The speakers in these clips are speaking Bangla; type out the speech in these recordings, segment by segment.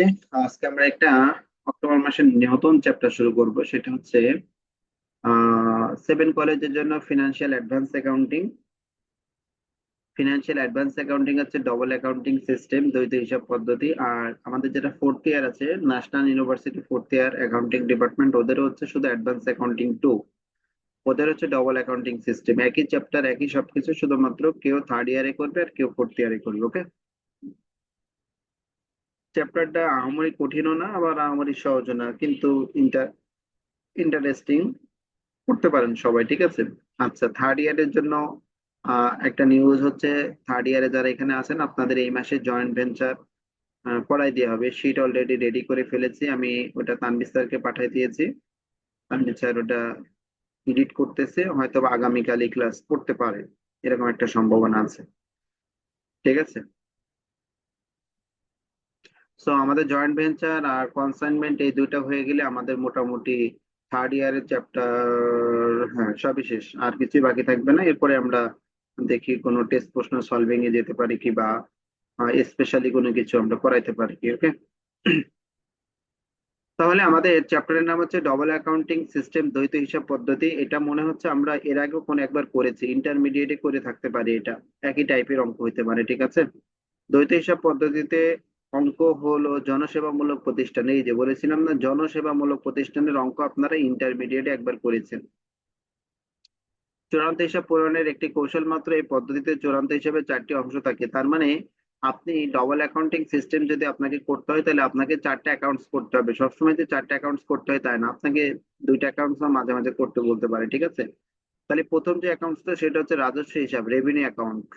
ওকে, আজকে আমরা একটা অক্টোবর মাসের নতুন চ্যাপ্টার শুরু করব, সেটা হচ্ছে সেভেন কলেজের জন্য financial advance accounting financial advance accounting হচ্ছে ডবল অ্যাকাউন্টিং সিস্টেম দ্বৈত হিসাব পদ্ধতি। আর আমাদের যেটা ফোর্থ ইয়ার আছে national university fourth year accounting department ওদেরও হচ্ছে শুধু অ্যাডভান্স অ্যাকাউন্টিং টু ওদের হচ্ছে ডবল অ্যাকাউন্টিং সিস্টেম একই চ্যাপ্টার একই সবকিছু, শুধুমাত্র কেউ থার্ড ইয়ারে করবে আর কেউ ফোর্থ ইয়ারে করবে ওকে চ্যাপ্টারটা আহামরি কঠিনও না, আবার আহামরি সহজও না, কিন্তু ইন্টার ইন্টারেস্টিং করতে পারেন সবাই, ঠিক আছে? আচ্ছা থার্ড ইয়ারের জন্য একটা নিউজ হচ্ছে থার্ড ইয়ারে যারা এখানে আছেন, আপনাদের এই মাসে জয়েন্ট ভেঞ্চার করাই দেওয়া হবে। শিট অলরেডি রেডি করে ফেলেছি, আমি ওটা তানভীর স্যারকে পাঠিয়ে দিয়েছি। তানভীর স্যার ওটা এডিট করতেছে হয়তো আগামীকালই ক্লাস করতে পারে, এরকম একটা সম্ভাবনা আছে। ঠিক আছে? সো আমাদের জয়েন্ট ভেঞ্চার আর কনসাইনমেন্ট এই দুইটা হয়ে গেলে আমাদের মোটামুটি থার্ড ইয়ারের চ্যাপ্টার হ্যাঁ সবই শেষ, আর কিছুই বাকি থাকবে না। এরপরে আমরা দেখি কোনো টেস্ট প্রশ্ন সলভিং এ যেতে পারি কি বা স্পেশালি কোনো কিছু আমরা করাইতে পারি কি ওকে তাহলে আমাদের চ্যাপ্টারের নাম হচ্ছে ডবল অ্যাকাউন্টিং সিস্টেম দ্বৈত হিসাব পদ্ধতি। এটা মনে হচ্ছে আমরা এর আগেও কোনো একবার করেছি ইন্টারমিডিয়েটে করে থাকতে পারি এটা। একই টাইপের অঙ্ক হইতে পারে, ঠিক আছে? দ্বৈত হিসাব পদ্ধতিতে অঙ্ক হলো জনসেবামূলক প্রতিষ্ঠান। এই যে বলেছিলাম না, জনসেবামূলক প্রতিষ্ঠানের অঙ্ক আপনারা ইন্টারমিডিয়েটে একবার করেছেন। চূড়ান্ত হিসাব পূরণের একটি কৌশল মাত্র এই পদ্ধতিতে চূড়ান্ত হিসাবে চারটি অংশ থাকে। তার মানে আপনি ডবল অ্যাকাউন্টিং সিস্টেম যদি আপনাকে করতে হয়, তাহলে আপনাকে চারটে অ্যাকাউন্টস করতে হবে। সবসময় যে চারটে অ্যাকাউন্টস করতে হয় তাই না। আপনাকে দুইটা অ্যাকাউন্টস মাঝে মাঝে করতে বলতে পারে, ঠিক আছে? তাহলে প্রথম যে অ্যাকাউন্টসটা সেটা হচ্ছে রাজস্ব হিসাব রেভিনিউ অ্যাকাউন্ট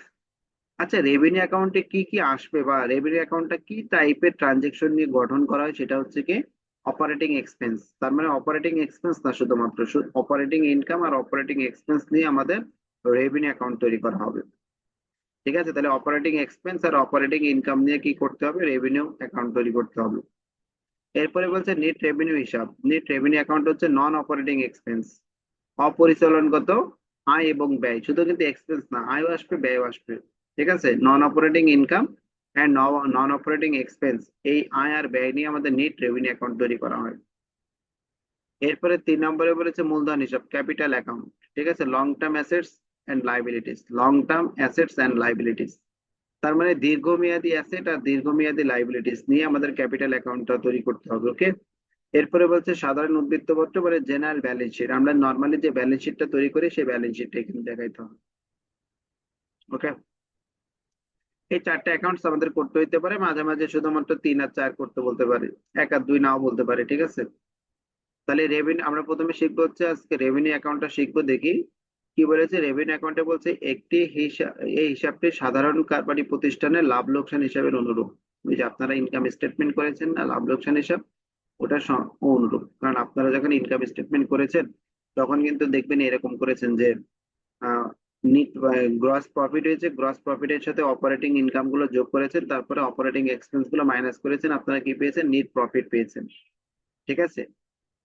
আচ্ছা রেভিনিউ অ্যাকাউন্টে কি কি আসবে বা রেভিনিউ অ্যাকাউন্টটা কি টাইপের ট্রানজেকশন নিয়ে গঠন করা হয় সেটা হচ্ছে কি অপারেটিং এক্সপেন্স তার মানে অপারেটিং এক্সপেন্স না শুধুমাত্র অপারেটিং ইনকাম আর অপারেটিং এক্সপেন্স নিয়ে আমাদের রেভিনিউ অ্যাকাউন্ট তৈরি করা হবে। ঠিক আছে? তাহলে অপারেটিং এক্সপেন্স আর অপারেটিং ইনকাম নিয়ে কি করতে হবে? রেভিনিউ অ্যাকাউন্ট তৈরি করতে হবে। এরপরে বলছে নেট রেভিনিউ হিসাব। নেট রেভিনিউ অ্যাকাউন্ট হচ্ছে নন অপারেটিং এক্সপেন্স অপরিচালনগত আয় এবং ব্যয়। শুধু কিন্তু এক্সপেন্স না, আয়ও আসবে, ব্যয়ও আসবে। ঠিক আছে? Non operating income and non operating expense এই আয় আর ব্যয় নিয়ে আমাদের নেট রেভিনিউ অ্যাকাউন্ট তৈরি করা হয়। এরপরে তিন নম্বরে বলেছে মূলধন হিসাব ক্যাপিটাল অ্যাকাউন্ট ঠিক আছে? Long term assets and liabilities long term assets and liabilities তার মানে দীর্ঘমেয়াদী অ্যাসেট আর দীর্ঘমেয়াদী লাইবিলিটিস নিয়ে আমাদের ক্যাপিটাল অ্যাকাউন্টটা তৈরি করতে হবে ওকে এরপরে বলছে সাধারণ উদ্বৃত্তপত্র মানে জেনারেল ব্যালেন্স শিট আমরা নর্মালি যে ব্যালেন্স শিটটা তৈরি করি, সেই ব্যালেন্স শিটটা এখানে দেখাইতে হবে ওকে এই চারটে অ্যাকাউন্টস আমাদের করতে হইতে পারে, মাঝে মাঝে শুধুমাত্র তিন আর চার করতে বলতে পারে, এক আর দুই নাও বলতে পারে, ঠিক আছে? তাহলে রেভিনিউ আমরা প্রথমে শিখব হচ্ছে আজকে রেভিনিউ অ্যাকাউন্টটা শিখব দেখি, কি বলেছে? রেভিনিউ অ্যাকাউন্টে বলছে, একটি হিসাব এই হিসাবটি সাধারণ কারবারি প্রতিষ্ঠানের লাভ লোকসান হিসাবের অনুরূপ। ওই যে আপনারা ইনকাম স্টেটমেন্ট করেছেন না, লাভ লোকসান হিসাব, ওটা অনুরূপ। কারণ আপনারা যখন ইনকাম স্টেটমেন্ট করেছেন, তখন কিন্তু দেখবেন এরকম করেছেন যে গ্রস প্রফিট হয়েছে গ্রস প্রফিটের সাথে অপারেটিং ইনকামগুলো যোগ করেছেন, তারপরে অপারেটিং এক্সপেন্সগুলো মাইনাস করেছেন, আপনারা কি পেয়েছেন? নিট প্রফিট পেয়েছেন। ঠিক আছে?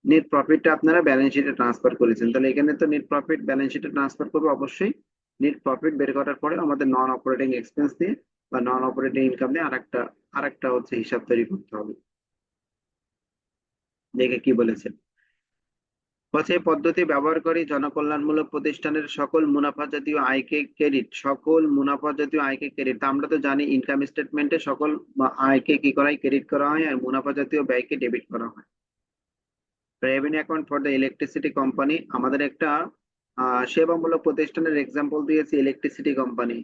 নেট প্রফিটটা আপনারা ব্যালেন্স শিটে ট্রান্সফার করেছেন। তাহলে এখানে তো নেট প্রফিট ব্যালেন্স শিটে ট্রান্সফার করবে অবশ্যই। নেট প্রফিট বের করার পরে আমাদের নন অপারেটিং এক্সপেন্স দিয়ে বা নন অপারেটিং ইনকাম দিয়ে আরেকটা আরেকটা হচ্ছে হিসাব তৈরি করতে হবে। দেখে কি বলেছেন? এই পদ্ধতি ব্যবহারকারী জনকল্যাণমূলক প্রতিষ্ঠানের সকল মুনাফা জাতীয় আয়কে ক্রেডিট সকল মুনাফা জাতীয় আয়কে ক্রেডিট আমরা তো জানি ইনকাম স্টেটমেন্টে সকল আয়কে কি করা হয় ক্রেডিট করা হয় আর মুনাফা জাতীয় ব্যয়কে ডেবিট করা হয়। Revenue account for the electricity company আমাদের একটা সেবামূলক প্রতিষ্ঠানের এক্সাম্পল দিয়েছি ইলেকট্রিসিটি কোম্পানি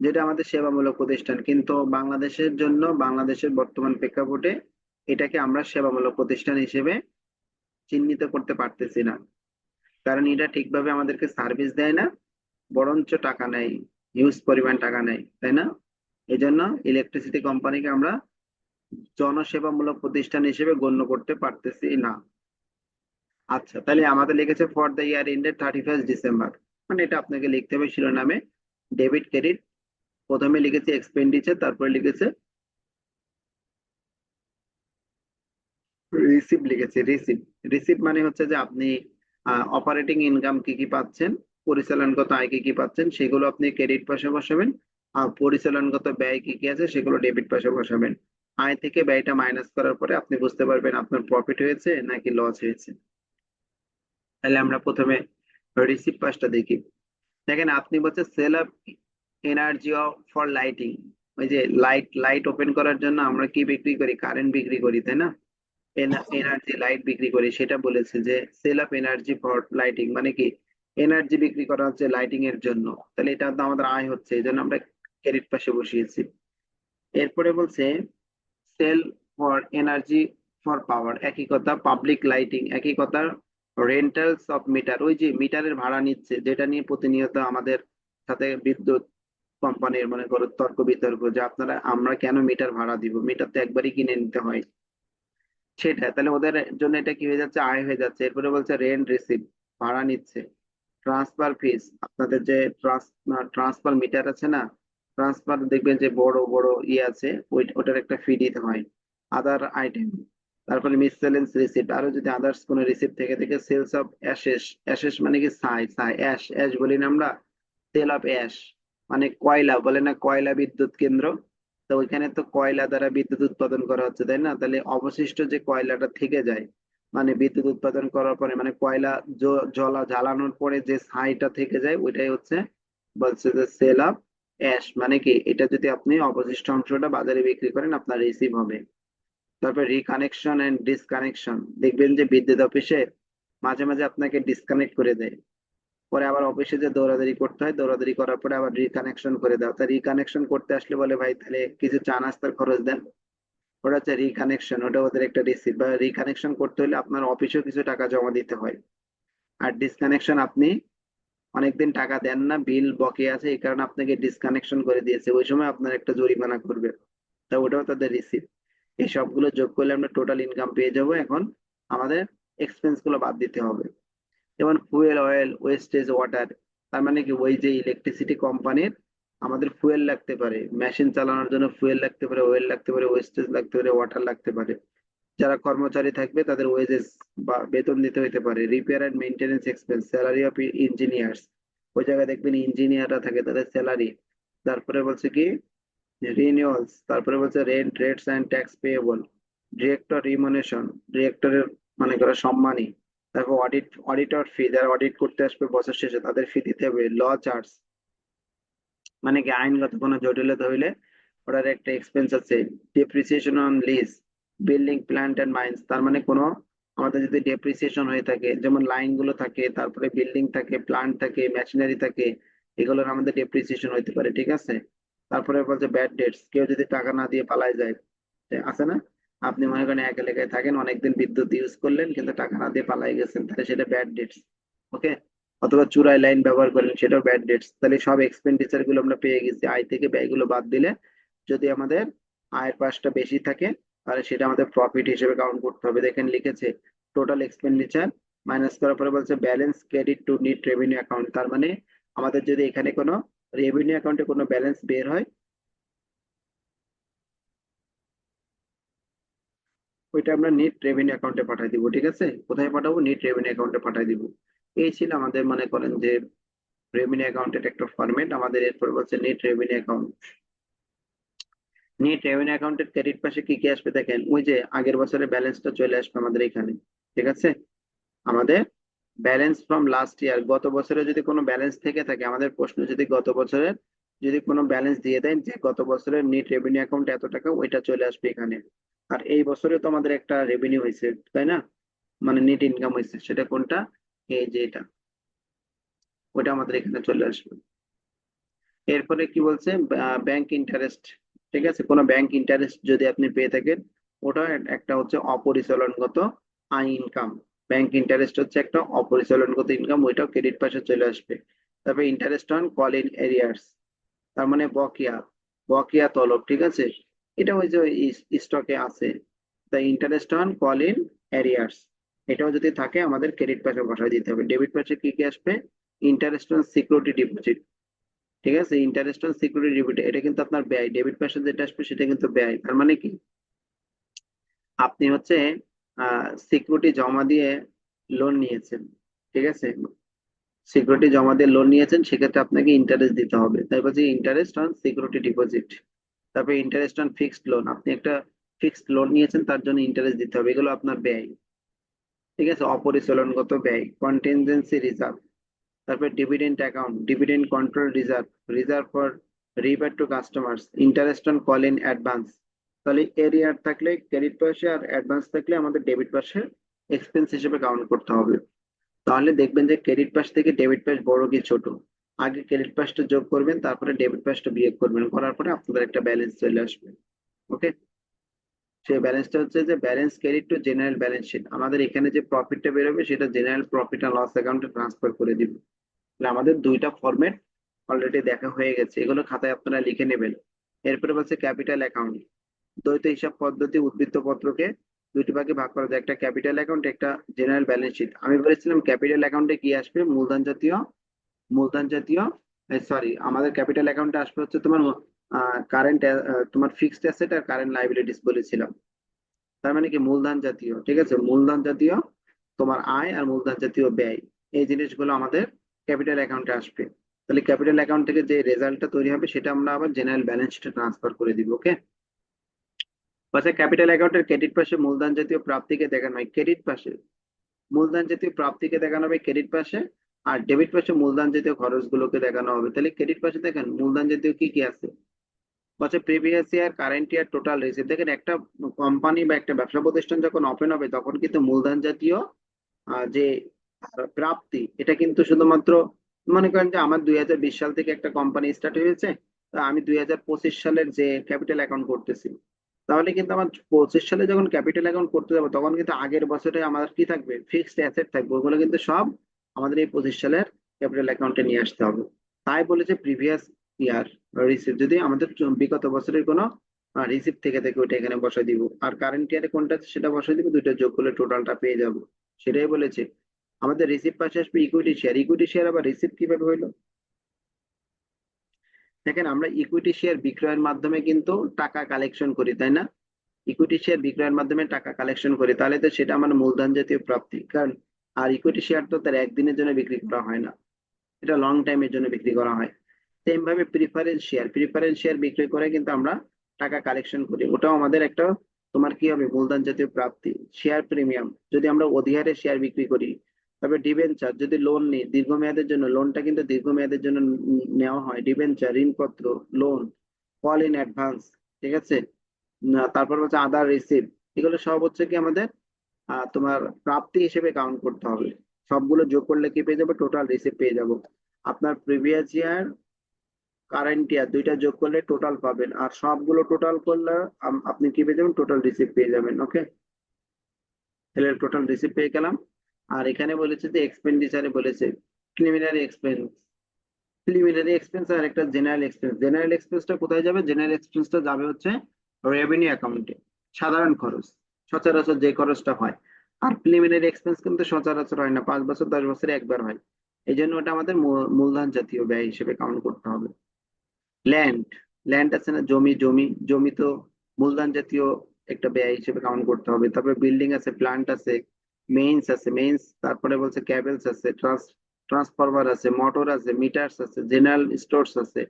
যেটা আমাদের সেবামূলক প্রতিষ্ঠান। কিন্তু বাংলাদেশের জন্য, বাংলাদেশের বর্তমান প্রেক্ষাপটে এটাকে আমরা সেবামূলক প্রতিষ্ঠান হিসেবে চিহ্নিত করতে পারতেছি না। কারণ এটা ঠিকভাবে আমাদেরকে সার্ভিস দেয় না, বরঞ্চ টাকা নেয় হিউজ পরিমাণ টাকা নেয়, তাই না? এই জন্য ইলেকট্রিসিটি কোম্পানিকে আমরা জনসেবামূলক প্রতিষ্ঠান হিসেবে গণ্য করতে পারতেছি না। আচ্ছা তাহলে আমাদের লিখেছে for the year ended thirty first December মানে এটা আপনাকে লিখতে হবে শিরোনামে। ডেবিট ক্রেডিট প্রথমে লিখেছে এক্সপেন্ডিচার তারপরে লিখেছে রিসিভ লিখেছে রিসিভ রিসিভ মানে হচ্ছে যে আপনি অপারেটিং ইনকাম কি কি পাচ্ছেন, পরিচালনগত আয় কি কি পাচ্ছেন, সেগুলো আপনি ক্রেডিট পাশে বসাবেন, আর পরিচালনগত ব্যয় কি কি আছে, সেগুলো ডেবিট পাশে বসাবেন। আয় থেকে ব্যয়টা মাইনাস করার পরে আপনি বুঝতে পারবেন আপনার প্রফিট হয়েছে নাকি লস হয়েছে। তাহলে আমরা প্রথমে রিসিভ পাসটা দেখি। দেখেন, আপনি বলছে sale of energy for lighting ওই যে লাইট লাইট ওপেন করার জন্য আমরা কি বিক্রি করি? কারেন্ট বিক্রি করি, তাই না? এনার্জি লাইট বিক্রি করি, সেটা বলেছে যে sale of energy for lighting মানে কি? এনার্জি বিক্রি করা হচ্ছে লাইটিং এর জন্য। তাহলে এটা তো আমাদের আয় হচ্ছে, এই জন্য আমরা ক্রেডিট পাশে বসিয়েছি। এরপরে বলছে sale for energy for power একই কথা পাবলিক লাইটিং একই কথা রেন্টালস অফ মিটার ওই যে মিটারের ভাড়া নিচ্ছে, যেটা নিয়ে প্রতিনিয়ত আমাদের সাথে বিদ্যুৎ কোম্পানির মনে করো, তর্ক বিতর্ক যে আপনারা, আমরা কেন মিটার ভাড়া দিব? মিটার তো একবারই কিনে নিতে হয়। সেটা তাহলে ওদের জন্য এটা কি হয়ে যাচ্ছে? আয় হয়ে যাচ্ছে। এরপরে বলছে রেন্ট রিসিভ ভাড়া নিচ্ছে। ট্রান্সফার ফিস আপনাদের যে ট্রান্সফার মিটার আছে না ট্রান্সফার দেখবেন যে বড় বড় ইয়ে আছে ওটার একটা ফি দিতে হয়। আদার আইটেম তারপরে মিসসেলেন্স রিসিপ্ট আরও যদি আদার্স কোনো রিসিপ্ট থেকে থেকে সেলস অফ অ্যাশেস অ্যাশেস মানে কি সাই সাই অ্যাশ অ্যাশ বলি না আমরা সেল অফ অ্যাশ মানে কয়লা, বলে না কয়লা বিদ্যুৎ কেন্দ্র? তো ওইখানে তো কয়লা দ্বারা বিদ্যুৎ উৎপাদন করা হচ্ছে, তাই না? তাহলে অবশিষ্ট যে কয়লাটা থেকে যায় মানে বিদ্যুৎ উৎপাদন করার পরে মানে কয়লা জ- জ্বলা জ্বালানোর পরে যে ছাইটা থেকে যায়, ওইটাই হচ্ছে বলছে যে সেল অফ অ্যাশ মানে কি? এটা যদি আপনি অবশিষ্ট অংশটা বাজারে বিক্রি করেন, আপনার রিসিভ হবে। তারপর রিকানেকশন এন্ড ডিসকানেকশন দেখবেন যে বিদ্যুৎ অফিসে মাঝে মাঝে আপনাকে ডিসকানেক্ট করে দেয়। পরে আবার অফিসে যে দৌড়াদৌড়ি করতে হয়, দৌড়াদৌড়ি করার পরে আবার রিকানেকশন করে দাও। তা রিকানেকশন করতে আসলে বলে, ভাই, তাহলে কিছু চা নাস্তার খরচ দেন। ওটা হচ্ছে রিকানেকশন ওটা ওদের একটা রিসিভ বা রিকানেকশন করতে হলে আপনার অফিসেও কিছু টাকা জমা দিতে হয়। আর ডিসকানেকশন আপনি অনেকদিন টাকা দেন না বিল বকে আছে, এই কারণে আপনাকে ডিসকানেকশন করে দিয়েছে। ওই সময় আপনার একটা জরিমানা করবে। তা ওটাও তাদের রিসিভ এই সবগুলো যোগ করলে আমরা টোটাল ইনকাম পেয়ে যাব। এখন আমাদের এক্সপেন্সগুলো বাদ দিতে হবে। যেমন ফুয়েল অয়েল ওয়েস্টেজ ওয়াটার তার মানে কি ওই যে ইলেকট্রিসিটি কোম্পানির আমাদের ফুয়েল লাগতে পারে। মেশিন চালানোর জন্য ফুয়েল লাগতে পারে অয়েল লাগতে পারে ওয়েস্টেজ লাগতে পারে ওয়াটার লাগতে পারে। যারা কর্মচারী থাকবে তাদের ওয়েজেস বা বেতন দিতে হইতে পারে। Repair and maintenance expense salary of engineers ওই জায়গায় দেখবেন ইঞ্জিনিয়াররা থাকে তাদের স্যালারি তারপরে বলছে কি? রিনিউয়ালস তারপরে বলছে rent rates and tax payable director remuneration ডিরেক্টরের মানে করা সম্মানী। তারপর অডিট অডিটর ফি যারা অডিট করতে আসবে বছর শেষে তাদের ফি দিতে হবে ল চার্জ মানে কি আইনগত কোনো জটিলতা হইলে ওটার একটা এক্সপেন্স আছে। Depreciation on lease building plant and mines তার মানে কোনো আমাদের যদি ডেপ্রিসিয়েশন হয়ে থাকে, যেমন লাইনগুলো থাকে, তারপরে বিল্ডিং থাকে প্ল্যান্ট থাকে মেশিনারি থাকে, এগুলোর আমাদের ডেপ্রিসিয়েশন হইতে পারে, ঠিক আছে? তারপরে বলছে ব্যাড ডেটস কেউ যদি টাকা না দিয়ে পালায় যায়, আছে না? আপনি মনে করেন এক এলাকায় থাকেন, অনেকদিন বিদ্যুৎ ইউজ করলেন, কিন্তু টাকা না দিয়ে পালাই গেছেন, তাহলে সেটা ব্যাড ডেটস ওকে অথবা চুরাই লাইন ব্যবহার করলেন সেটাও ব্যাড ডেটস তাহলে সব এক্সপেন্ডিচারগুলো আমরা পেয়ে গেছি। আয় থেকে ব্যয়গুলো বাদ দিলে যদি আমাদের আয়ের পাশটা বেশি থাকে, তাহলে সেটা আমাদের প্রফিট হিসেবে কাউন্ট করতে হবে। দেখেন লিখেছে টোটাল এক্সপেন্ডিচার মাইনাস করার পরে বলছে balance credit to net revenue account তার মানে আমাদের যদি এখানে কোনো রেভিনিউ অ্যাকাউন্টে কোনো ব্যালেন্স বের হয় ওইটা আমরা নিট রেভিনিউ অ্যাকাউন্টে পাঠিয়ে দিব, ঠিক আছে? কোথায় পাঠাবো? নিট রেভিনিউ অ্যাকাউন্টে পাঠিয়ে দিব। এই ছিল আমাদের মনে করেন যে রেভিনিউ অ্যাকাউন্টের একটা ফরম্যাট আমাদের এরপর বলছে net revenue account net revenue অ্যাকাউন্টের ক্রেডিট পাশে কি কি আসবে দেখেন? ওই যে আগের বছরের ব্যালেন্সটা চলে আসবে আমাদের এখানে, ঠিক আছে? আমাদের ব্যালেন্স ফ্রম লাস্ট ইয়ার গত বছরে যদি কোনো ব্যালেন্স থেকে থাকে, আমাদের প্রশ্ন যদি গত বছরের, যদি কোনো ব্যালেন্স দিয়ে দেন যে গত বছরের নিট রেভিনিউ অ্যাকাউন্ট এত টাকা, ওইটা চলে আসবে এখানে। আর এই বছরে তো আমাদের একটা রেভিনিউ হয়েছে, তাই না? মানে নেট ইনকাম হয়েছে, সেটা কোনটা? এই যে এটা। ওটা আমাদের এখানে চলে আসবে। এরপরে কি বলছে? ব্যাংক ইন্টারেস্ট ঠিক আছে? কোনো ব্যাংক ইন্টারেস্ট যদি আপনি পেয়ে থাকেন, ওটা একটা হচ্ছে অপরিচালনগত আয় ইনকাম ব্যাংক ইন্টারেস্ট হচ্ছে একটা অপরিচালনগত ইনকাম ওইটাও ক্রেডিট পাশে চলে আসবে। তারপরে interest on call in arrears তার মানে বকেয়া বকেয়া তলব, ঠিক আছে? এটা ওই যে স্টকে আছে। The interest on call in arrears এটাও যদি থাকে, আমাদের ক্রেডিট পাশে বসায় দিতে হবে। ডেবিট পাশে কি কি আসবে? ইন্টারেস্ট অন সিকিউরিটি ডিপোজিট ঠিক আছে? ইন্টারেস্ট অন সিকিউরিটি ডিপোজিট এটা কিন্তু আপনার ব্যয়। ডেবিট পাশে যেটা আসবে, সেটা কিন্তু ব্যয়। তার মানে কি? আপনি হচ্ছে সিকিউরিটি জমা দিয়ে লোন নিয়েছেন। ঠিক আছে? সিকিউরিটি জমা দিয়ে লোন নিয়েছেন, সেক্ষেত্রে আপনাকে ইন্টারেস্ট দিতে হবে। তাই বলছি ইন্টারেস্ট অন সিকিউরিটি ডিপোজিট তারপরে ইন্টারেস্ট অন ফিক্সড লোন আপনি একটা ফিক্সড লোন নিয়েছেন, তার জন্য ইন্টারেস্ট দিতে হবে, এগুলো আপনার ব্যয়। ঠিক আছে? অপরিচালনগত ব্যয় কন্টিনজেন্সি রিজার্ভ তারপর dividend account dividend control reserve reserve for repair to customers interest on call in advance তাহলে এরিয়ার থাকলে ক্রেডিট পাশে আর অ্যাডভান্স থাকলে আমাদের ডেবিট পাশে এক্সপেন্স হিসেবে কাউন্ট করতে হবে। তাহলে দেখবেন যে ক্রেডিট পাশ থেকে ডেবিট পাশ বড় কি ছোট? আগে ক্রেডিট পাসটা যোগ করবেন, তারপরে ডেবিট পাশটা বিয়োগ করবেন। করার পরে আপনাদের একটা ব্যালেন্স চলে আসবে। ওকে সেই ব্যালেন্সটা হচ্ছে যে balance credit to general balance sheet আমাদের এখানে যে প্রফিটটা বেরোবে, সেটা জেনারেল প্রফিট আর লস অ্যাকাউন্টে ট্রান্সফার করে দিব। আমাদের দুইটা ফরম্যাট অলরেডি দেখা হয়ে গেছে। এগুলো খাতায় আপনারা লিখে নেবেন। এরপরে বলছে ক্যাপিটাল অ্যাকাউন্ট দ্বৈত হিসাব পদ্ধতি উদ্বৃত্ত পত্রকে দুটি ভাগে ভাগ করা যায়। একটা ক্যাপিটাল অ্যাকাউন্ট একটা জেনারেল ব্যালেন্স শিট আমি বলেছিলাম ক্যাপিটাল অ্যাকাউন্টে কি আসবে? মূলধন জাতীয় মূলধন জাতীয় সরি আমাদের ক্যাপিটাল অ্যাকাউন্টে আসবে হচ্ছে তোমার কারেন্ট তোমার ফিক্সড অ্যাসেট আর কারেন্ট লাইবিলিটিস বলেছিলাম। তার মানে কি? মূলধন জাতীয়, ঠিক আছে? মূলধন জাতীয় তোমার আয় আর মূলধন জাতীয় ব্যয়, এই জিনিসগুলো আমাদের ক্যাপিটাল অ্যাকাউন্টে আসবে। তাহলে ক্যাপিটাল অ্যাকাউন্ট থেকে যে রেজাল্টটা তৈরি হবে সেটা আমরা আবার জেনারেল ব্যালেন্স শিটে ট্রান্সফার করে দিব ওকে পাশে ক্যাপিটাল অ্যাকাউন্টের ক্রেডিট পাশে মূলধন জাতীয় প্রাপ্তিকে দেখানো হয়। ক্রেডিট পাশে, মূলধন জাতীয় প্রাপ্তিকে দেখানো হবে ক্রেডিট পাশে। আর ডেবিট পাশে মূলধন জাতীয় খরচগুলোকে দেখানো হবে। তাহলে ক্রেডিট পাশে দেখেন, মূলধন জাতীয় কি কি আছে? বলছে previous year current year total receive দেখেন, একটা কোম্পানি বা একটা ব্যবসা প্রতিষ্ঠান যখন ওপেন হবে, তখন কিন্তু মূলধন জাতীয় যে প্রাপ্তি, এটা কিন্তু শুধুমাত্র, মনে করেন যে আমার দুই হাজার বিশ সাল থেকে একটা কোম্পানি স্টার্ট হয়েছে আমি দুই হাজার পঁচিশ সালের যে ক্যাপিটাল অ্যাকাউন্ট করতেছি। তাহলে কিন্তু আমার পঁচিশ সালে যখন ক্যাপিটাল অ্যাকাউন্ট করতে যাব, তখন কিন্তু আগের বছরে আমার কি থাকবে? ফিক্সড অ্যাসেট থাকবে। ওগুলো কিন্তু সব আমাদের এই পঁচিশ সালের ক্যাপিটাল অ্যাকাউন্টে নিয়ে আসতে হবে। তাই বলেছে প্রিভিয়াস ইয়ার রিসিভ যদি আমাদের বিগত বছরের কোনো রিসিভ থেকে থেকে, ওইটা এখানে বসাই দিব। আর কারেন্ট ইয়ারে কোনটা সেটা বসাই দিব, দুইটা যোগ করলে টোটালটা পেয়ে যাব। সেটাই বলেছে। আমাদের রিসিভ পাশে আসবে ইকুইটি শেয়ার ইকুইটি শেয়ার আবার রিসিভ কীভাবে হইল? দেখেন, আমরা ইকুইটি শেয়ার বিক্রয়ের মাধ্যমে কিন্তু টাকা কালেকশন করি, তাই না? ইকুইটি শেয়ার বিক্রয়ের মাধ্যমে টাকা কালেকশন করি। তাহলে তো সেটা আমার মূলধন জাতীয় প্রাপ্তি। কারণ আর ইকুইটি শেয়ার তো তার একদিনের জন্য বিক্রি করা হয় না। এটা লং টাইমের জন্য বিক্রি করা হয়। সেম ভাবে প্রিফারেন্স শেয়ার প্রিফারেন্স শেয়ার বিক্রি করে কিন্তু আমরা টাকা কালেকশন করি। ওটাও আমাদের একটা তোমার কি হবে, মূলধন জাতীয় প্রাপ্তি শেয়ার প্রিমিয়াম যদি আমরা অধিহারে শেয়ার বিক্রি করি, তবে ডিবেঞ্চার যদি লোন নিই, দীর্ঘমেয়াদের জন্য লোনটা কিন্তু দীর্ঘমেয়াদের জন্য নেওয়া হয়। ডিভেঞ্চার ঋণপত্র লোন কল ইন অ্যাডভান্স ঠিক আছে? তারপর হচ্ছে আদার রিসিভ এগুলো সব হচ্ছে কি আমাদের তোমার প্রাপ্তি হিসেবে কাউন্ট করতে হবে। সবগুলো যোগ করলে কি পেয়ে যাব? টোটাল রিসিভ পেয়ে যাব। আপনার প্রিভিয়াস ইয়ার কারেন্ট ইয়ার দুইটা যোগ করলে টোটাল পাবেন। আর সবগুলো টোটাল করলে আপনি কি পেয়ে যাবেন? টোটাল রিসিভ পেয়ে যাবেন ওকে তাহলে টোটাল রিসিভ পেয়ে গেলাম। আর এখানে বলেছে যে এক্সপেন্ডিচারে বলেছে প্রিলিমিনারি এক্সপেন্স প্রিলিমিনারি এক্সপেন্স আর একটা জেনারেল এক্সপেন্স জেনারেল এক্সপেন্সটা কোথায় যাবে? জেনারেল এক্সপেন্সটা যাবে হচ্ছে রেভিনিউ অ্যাকাউন্টে সাধারণ খরচ। সচরাচর যে খরচটা হয়। আর প্রিলিমিনারি এক্সপেন্স কিন্তু সচরাচর হয় না, পাঁচ বছর, দশ বছরে একবার হয়। এই জন্য ওটা আমাদের মূলধন জাতীয় ব্যয় হিসেবে কাউন্ট করতে হবে। ল্যান্ড ল্যান্ড আছে না, জমি জমি জমি তো মূলধন জাতীয় একটা ব্যয় হিসেবে কাউন্ট করতে হবে। তারপরে বিল্ডিং আছে প্লান্ট আছে মেইনস আছে মেইনস তারপরে বলছে ক্যাবেলস আছে ট্রান্স ট্রান্সফরমার আছে মোটর আছে মিটারস আছে জেনারেল স্টোরস আছে।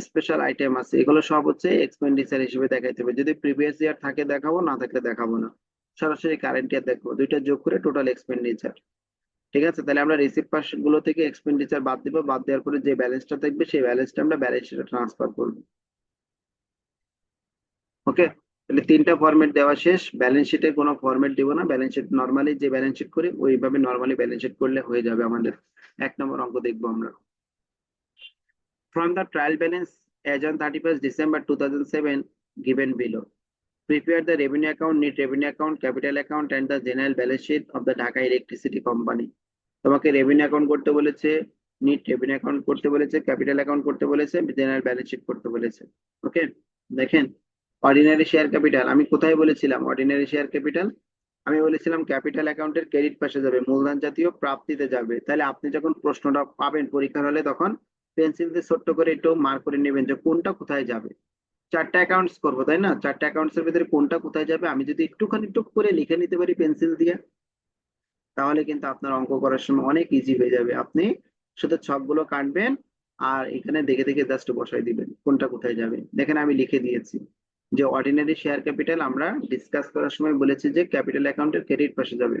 স্পেশাল আইটেম আছে। এগুলো সব হচ্ছে এক্সপেন্ডিচার হিসেবে দেখাইতে হবে। যদি প্রিভিয়াস ইয়ার থাকে দেখাবো, না থাকলে দেখাবো না। সরাসরি কারেন্ট ইয়ার দেখব। দুইটা যোগ করে টোটাল এক্সপেন্ডিচার ঠিক আছে? তাহলে আমরা রিসিভ পাসগুলো থেকে এক্সপেন্ডিচার বাদ দিব। বাদ দেওয়ার পরে যে ব্যালেন্সটা থাকবে, সেই ব্যালেন্সটা আমরা ব্যালেন্স শিটে ট্রান্সফার করব। ওকে তাহলে তিনটা ফরম্যাট দেওয়া শেষ। ব্যালেন্স শিটে কোনো ফরম্যাট দিব না। ব্যালেন্স শিট নর্মালি যে ব্যালেন্স শিট করি, ওইভাবে নর্মালি ব্যালেন্স শিট করলে হয়ে যাবে আমাদের। এক নম্বর অঙ্ক দেখব আমরা। From the trial balance as on 31st December 2007 given below. Prepare the revenue account, net revenue account, capital account and the general balance sheet of the Dhaka Electricity Company. তোমাকে রেভিনিউ অ্যাকাউন্ট করতে বলেছে নিট রেভিনিউ অ্যাকাউন্ট করতে বলেছে ক্যাপিটাল অ্যাকাউন্ট করতে বলেছে জেনারেল ব্যালেন্স শিট করতে বলেছে ওকে দেখেন অর্ডিনারি শেয়ার ক্যাপিটাল আমি কোথায় বলেছিলাম অর্ডিনারি শেয়ার ক্যাপিটাল আমি বলেছিলাম ক্যাপিটাল অ্যাকাউন্টের ক্রেডিট পাশে যাবে মূলধন জাতীয় প্রাপ্তিতে যাবে তাহলে আপনি যখন প্রশ্নটা পাবেন পরীক্ষার হলে তখন পেন্সিল দিয়ে ছোট্ট করে একটু মার্ক করে নেবেন যে কোনটা কোথায় যাবে। চারটা অ্যাকাউন্টস করব, তাই না? চারটা অ্যাকাউন্টস এর ভিতরে কোনটা কোথায় যাবে? আমি যদি একটুখানি টুক করে লিখে নিতে পারি পেন্সিল দিয়ে, তাহলে কিন্তু আপনার অঙ্ক করার সময় অনেক ইজি হয়ে যাবে। আপনি শুধু ছকগুলো কাটবেন আর এখানে দেখে দেখে জাস্ট বসাই দিবেন কোনটা কোথায় যাবে। দেখেন আমি লিখে দিয়েছি যে অর্ডিনারি শেয়ার ক্যাপিটাল আমরা ডিসকাস করার সময় বলেছি যে ক্যাপিটাল অ্যাকাউন্টের ক্রেডিট পাশে যাবে।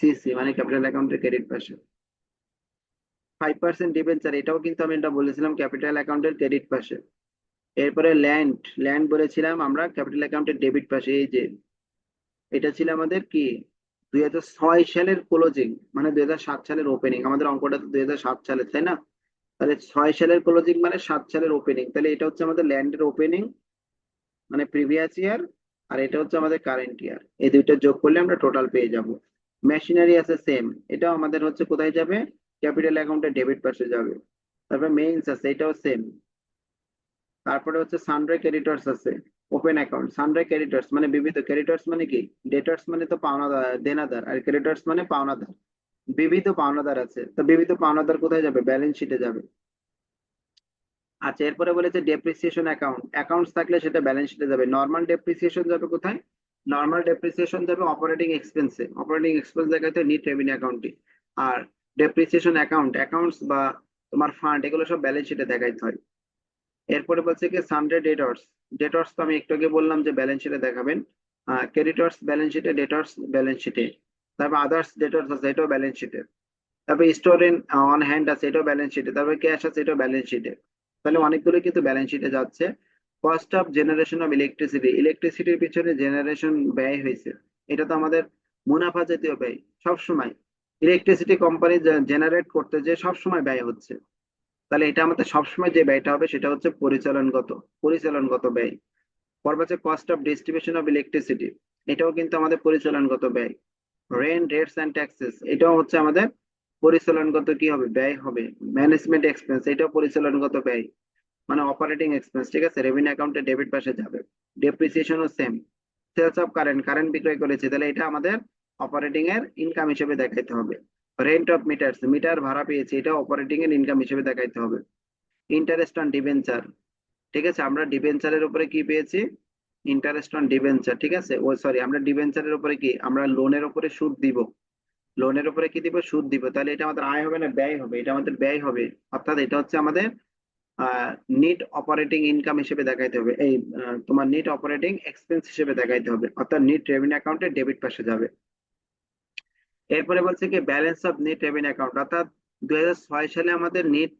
সিসি মানে ক্যাপিটাল অ্যাকাউন্টের ক্রেডিট পাশে। ফাইভ পার্সেন্ট ডিবেঞ্চার এটাও কিন্তু আমি এটা বলেছিলাম ক্যাপিটাল অ্যাকাউন্টের ক্রেডিট পাশে। এরপরে ল্যান্ড ল্যান্ড বলেছিলাম আমরা ক্যাপিটাল অ্যাকাউন্টের ডেবিট পাশে, এই যে এটা ছিল আমাদের কি? দুই ছয় সালের ক্লোজিং মানে দুই হাজার সাত সালের ওপেনিং আমাদের অঙ্কটা তো দুই হাজার সাত সালের তাই না? তাহলে ছয় সালের ক্লোজিং মানে সাত সালের ওপেনিং তাহলে এটা হচ্ছে আমাদের ল্যান্ডের ওপেনিং মানে প্রিভিয়াস ইয়ার আর এটা হচ্ছে আমাদের কারেন্ট ইয়ার এই দুইটা যোগ করলে আমরা টোটাল পেয়ে যাব। মেশিনারি আছে সেম এটাও আমাদের হচ্ছে কোথায় যাবে? ক্যাপিটাল অ্যাকাউন্টে ডেবিট পাশে যাবে। তারপর মেইনস আছে, এটাও সেম তারপরে হচ্ছে সানড্রাই ক্রেডিটর্স আছে ওপেন অ্যাকাউন্ট সানড্রাই ক্রেডিটর্স মানে বিবিধ। ক্রেডিটর্স মানে কি? ডেটার্স মানে তো পাওনাদার, দেনাদার, আর ক্রেডিটর্স মানে পাওনাদার। বিবিধ পাওনাদার আছে, তো বিবিধ পাওনাদার কোথায় যাবে? ব্যালেন্স শিটে যাবে। আচ্ছা এরপরে বলেছে ডেপ্রিসিয়েশন অ্যাকাউন্ট অ্যাকাউন্টস থাকলে সেটা ব্যালেন্স শিটে যাবে। নর্মাল ডেপ্রিসিয়েশন যাবে কোথায়? নর্মাল ডেপ্রিসিয়েশন যাবে অপারেটিং এক্সপেন্সে অপারেটিং এক্সপেন্স দেখাতে নিট রেভিনিউ অ্যাকাউন্টে আর ডেপ্রিসিয়েশন অ্যাকাউন্ট অ্যাকাউন্টস বা তোমার ফান্ড এগুলো সব ব্যালেন্স শিটে দেখাইতে হয় এরপরে বলছে কি সানডে ডেটর্স ডেটর্স তো আমি একটু আগে বললাম যে ব্যালেন্স শিটে দেখাবেন। ক্রেডিটর্স ব্যালেন্স শিটে ডেটর্স ব্যালেন্স শিটে তারপর আদার্স ডেটর্স আছে, এটাও ব্যালেন্স শিটে তারপর স্টোর ইন অন হ্যান্ড আছে, এটাও ব্যালেন্স শিটে তারপর ক্যাশ আছে, এটাও ব্যালেন্স শিটে তাহলে অনেকগুলো কিন্তু ব্যালেন্স শিটে যাচ্ছে। Cost of generation of electricity ইলেকট্রিসিটির পিছনে জেনারেশন ব্যয় হয়েছে। এটা তো আমাদের মুনাফা জাতীয় ব্যয়, সবসময়। ইলেকট্রিসিটি কোম্পানি জেনারেট করতে যে সবসময় ব্যয় হচ্ছে। তাহলে এটা আমাদের সবসময় যে ব্যয়টা হবে সেটা হচ্ছে পরিচালনগত পরিচালনগত ব্যয়। পর হচ্ছে cost of distribution of electricity এটাও কিন্তু আমাদের পরিচালনগত ব্যয়। রেন্ট রেটস অ্যান্ড ট্যাক্সেস এটাও হচ্ছে আমাদের পরিচালনগত কি হবে, ব্যয় হবে। ম্যানেজমেন্ট এক্সপেন্স এটাও পরিচালনগত ব্যয়। মানে অপারেটিং এক্সপেন্স ঠিক আছে? রেভিনিউ অ্যাকাউন্টে ডেবিট পাশে যাবে। ডেপ্রিসিয়েশনও same sales of current current বিক্রয় করেছে, তাহলে এটা আমাদের অপারেটিং এর ইনকাম হিসেবে দেখাইতে হবে। রেন্ট অফ মিটার মিটার ভাড়া পেয়েছি, এটা অপারেটিং এর ইনকাম হিসেবে দেখাইতে হবে। ইন্টারেস্ট অন ডিবেঞ্চার ঠিক আছে? আমরা ডিবেঞ্চারের উপরে কি পেয়েছি? ইন্টারেস্ট অন ডিভেঞ্চার ঠিক আছে? ও সরি আমরা ডিবেঞ্চারের উপরে কি? আমরা লোনের উপরে সুদ দিব। লোনের উপরে কি দিব? সুদ দিব। তাহলে এটা আমাদের আয় হবে না ব্যয় হবে? এটা আমাদের ব্যয় হবে। অর্থাৎ এটা হচ্ছে আমাদের নিট অপারেটিং ইনকাম হিসেবে দেখাইতে হবে। এই তোমার নিট অপারেটিং এক্সপেন্স হিসেবে দেখাইতে হবে। অর্থাৎ নিট রেভিনিউ অ্যাকাউন্টে ডেবিট পাশে যাবে। এরপরে বলছে কি balance of net revenue account অর্থাৎ দুই হাজার ছয় সালে আমাদের নেট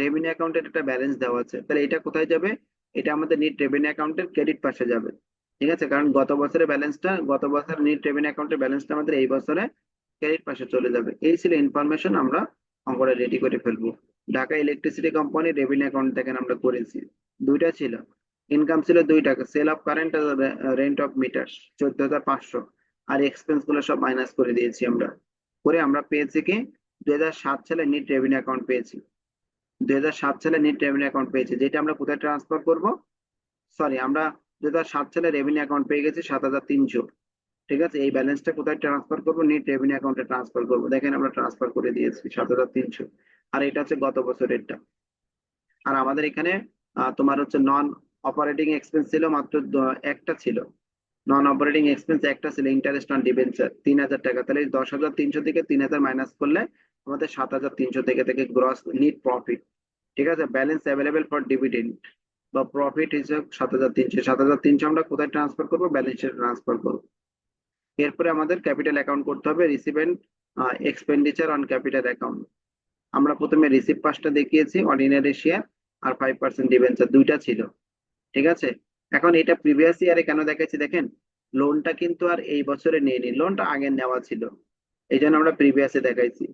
রেভিনিউ অ্যাকাউন্টের একটা ব্যালেন্স দেওয়া আছে। তাহলে এটা কোথায় যাবে? এটা আমাদের নেট রেভিনিউ অ্যাকাউন্টের ক্রেডিট পাশে যাবে। ঠিক আছে? কারণ গত বছরের ব্যালেন্সটা গত বছর নেট রেভিনিউ অ্যাকাউন্টের ব্যালেন্সটা আমাদের এই বছরে ক্রেডিট পাশে চলে যাবে। এই ছিল ইনফরমেশন আমরা অঙ্কটা রেডি করে ফেলব। Dhaka electricity company revenue account থেকে আমরা করেছি। দুইটা ছিল। ইনকাম ছিল দুই টাকা। Sale of current rent of meter চোদ্দ হাজার পাঁচশো। আর এক্সপেন্সগুলো সব মাইনাস করে দিয়েছি আমরা। করে আমরা পেয়েছি কি? দুই সালে নিট রেভিনিউ অ্যাকাউন্ট পেয়েছি। দুই সালে নিট রেভিনিউ অ্যাকাউন্ট পেয়েছি। যেটা আমরা কোথায় ট্রান্সফার করব? সরি আমরা দুই সালে রেভিনিউ অ্যাকাউন্ট পেয়ে গেছি সাত হাজার তিনশো। ঠিক আছে? এই ব্যালেন্সটা কোথায় ট্রান্সফার করব? নিট রেভিনিউ অ্যাকাউন্টে ট্রান্সফার করব। দেখেন আমরা ট্রান্সফার করে দিয়েছি সাত হাজার তিনশো। আর এটা হচ্ছে গত বছরেরটা আর আমাদের এখানে তোমার হচ্ছে নন অপারেটিং এক্সপেন্স ছিল মাত্র একটা ছিল। নন অপারেটিং এক্সপেন্স একটা ছিল ইন্টারেস্ট অন ডিবেঞ্চার তিন হাজার টাকা। তাহলে দশ হাজার তিনশো থেকে তিন হাজার মাইনাস করলে আমাদের সাত হাজার তিনশো থেকে থেকে গ্রস নিট প্রফিট ঠিক আছে? ব্যালেন্স অ্যাভেলেবেল ফর ডিভিডেন্ড বা প্রফিট হিসেবে সাত হাজার তিনশো। সাত হাজার তিনশো আমরা কোথায় ট্রান্সফার করব? ব্যালেন্স ট্রান্সফার করব। এরপরে আমাদের ক্যাপিটাল অ্যাকাউন্ট করতে হবে receipt and expenditure on capital account আমরা প্রথমে রিসিভ পাসটা দেখিয়েছি অর্ডিনারি শেয়ার আর ফাইভ পার্সেন্ট ডিভেঞ্চার দুইটা ছিল, ঠিক আছে? এখন এটা প্রিভিয়াস ইয়ারে কেন দেখাচ্ছি দেখেন? লোনটা কিন্তু আর এই বছরে নিয়ে লোনটা আগে নেওয়া ছিল। এই জন্য আমরা প্রিভিয়াসে দেখাইছি।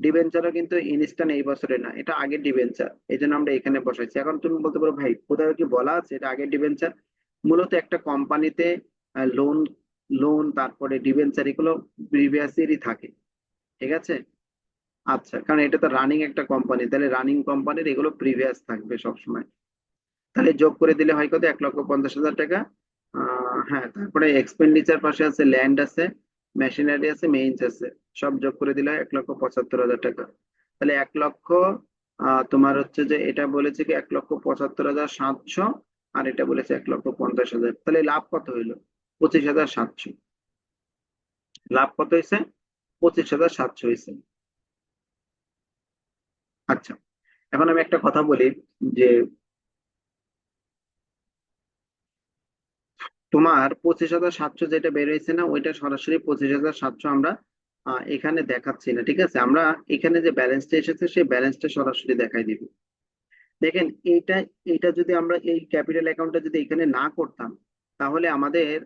ডিবেঞ্চারও কিন্তু ইনস্ট্যান্ট এই বছরে না, এটা আগের ডিভেঞ্চার এই জন্য আমরা এখানে বসাইছি। এখন তুমি বলতে পারো, ভাই কোথাও কি বলা আছে? এটা আগের ডিভেঞ্চার মূলত একটা কোম্পানিতে লোন লোন তারপরে ডিবেঞ্চার এগুলো প্রিভিয়াস ইয়ারই থাকে। ঠিক আছে? আচ্ছা কারণ এটা তো রানিং একটা কোম্পানি তাহলে রানিং কোম্পানির এগুলো প্রিভিয়াস থাকবে সবসময়। তাহলে যোগ করে দিলে হয় কত? এক লক্ষ পঞ্চাশ হাজার টাকা। হ্যাঁ তারপরে এক্সপেন্ডিচার পাশে আছে ল্যান্ড আছে মেশিনারি আছে মেইনস আছে। সব যোগ করে দিলে এক লক্ষ পঁচাত্তর হাজার টাকা। তাহলে এক লক্ষ তোমার হচ্ছে যে এটা বলেছে কি এক লক্ষ পঁচাত্তর হাজার সাতশো, আর এটা বলেছে এক লক্ষ পঞ্চাশ হাজার। তাহলে লাভ কত হইল? পঁচিশ হাজার সাতশো। লাভ কত হয়েছে পঁচিশ হাজার সাতশো হয়েছে আচ্ছা এখন আমি একটা কথা বলি যে তোমার পঁচিশ হাজার সাতশো যেটা বের হয়েছে না, ওইটা সরাসরি পঁচিশ হাজার সাতশো আমরা এখানে দেখাচ্ছি না, ঠিক আছে? আমরা এখানে যে ব্যালেন্সটা এসেছে, সেই ব্যালেন্সটা সরাসরি দেখাই দিব। দেখেন, এইটা এইটা যদি আমরা এই ক্যাপিটাল অ্যাকাউন্টটা যদি এখানে না করতাম, তাহলে আমাদের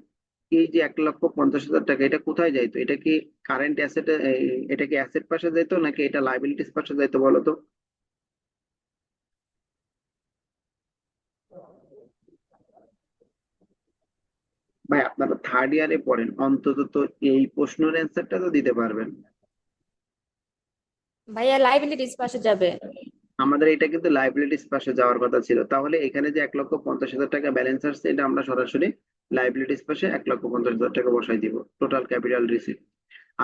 এই যে এক লক্ষ পঞ্চাশ হাজার টাকা, এটা কোথায় যাইতো? এটা কি কারেন্ট অ্যাসেট এটা কি অ্যাসেট পাশে যাইতো নাকি এটা লাইবিলিটিস পাশে যাইতো বলো ভাই আপনারা থার্ড ইয়ারে পড়েন অন্তত তো এই প্রশ্নের অ্যান্সারটা তো দিতে পারবেন। ভাইয়া লাইবিলিটিস পাশে যাবে। আমাদের এটা কিন্তু লাইবিলিটিস পাশে যাওয়ার কথা ছিল। তাহলে এখানে যে এক লক্ষ পঞ্চাশ হাজার টাকা ব্যালেন্স আসছে এটা আমরা সরাসরি লাইবিলিটিস পাশে এক লক্ষ পঞ্চাশ হাজার টাকা বসাই দিব টোটাল ক্যাপিটাল রিসিভ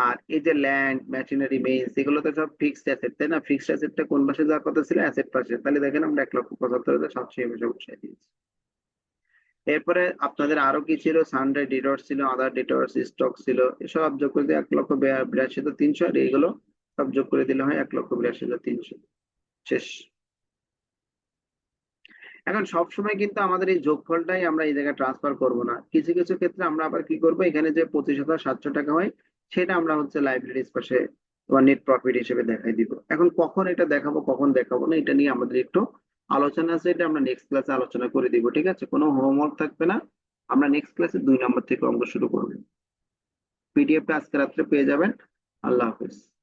আর এই যে ল্যান্ড মেশিনারি মেইনস এগুলো তো সব ফিক্সড অ্যাসেট তাই না? ফিক্সড অ্যাসেটটা কোন পাশে যাওয়ার কথা ছিল? অ্যাসেট পাশে। তাহলে দেখেন আমরা এক লক্ষ পঁচাত্তর হাজার সাতশো এই বসাই দিয়েছি। এরপরে আপনাদের আরও কি ছিল? সানডে ডিটর্স ছিল আদার ডিটর্স স্টক ছিল, এসব যোগ করে দিয়ে এক লক্ষ বিরা- বিরাশি হাজার তিনশো, আর এইগুলো সব যোগ করে দিলে হয় এক লক্ষ বিরাশি হাজার তিনশো। শেষ। এখন সবসময় কিন্তু আমাদের এই যোগফলটাই আমরা এই জায়গায় ট্রান্সফার করব না। কিছু কিছু ক্ষেত্রে আমরা আবার কি করব? এখানে যে পঁচিশ হাজার সাতশো টাকা হয়, সেটা আমরা হচ্ছে লাইব্রেরিজ পাশে নেট প্রফিট হিসেবে দেখাই দিব। এখন কখন এটা দেখাবো, কখন দেখাবো না, এটা নিয়ে আমাদের একটু আলোচনা আছে, এটা আমরা নেক্সট ক্লাসে আলোচনা করে দিব, ঠিক আছে? কোনো হোমওয়ার্ক থাকবে না। আমরা নেক্সট ক্লাসে দুই নম্বর থেকে অঙ্ক শুরু করব। পিডিএফটা আজকে রাত্রে পেয়ে যাবেন। আল্লাহ হাফিজ।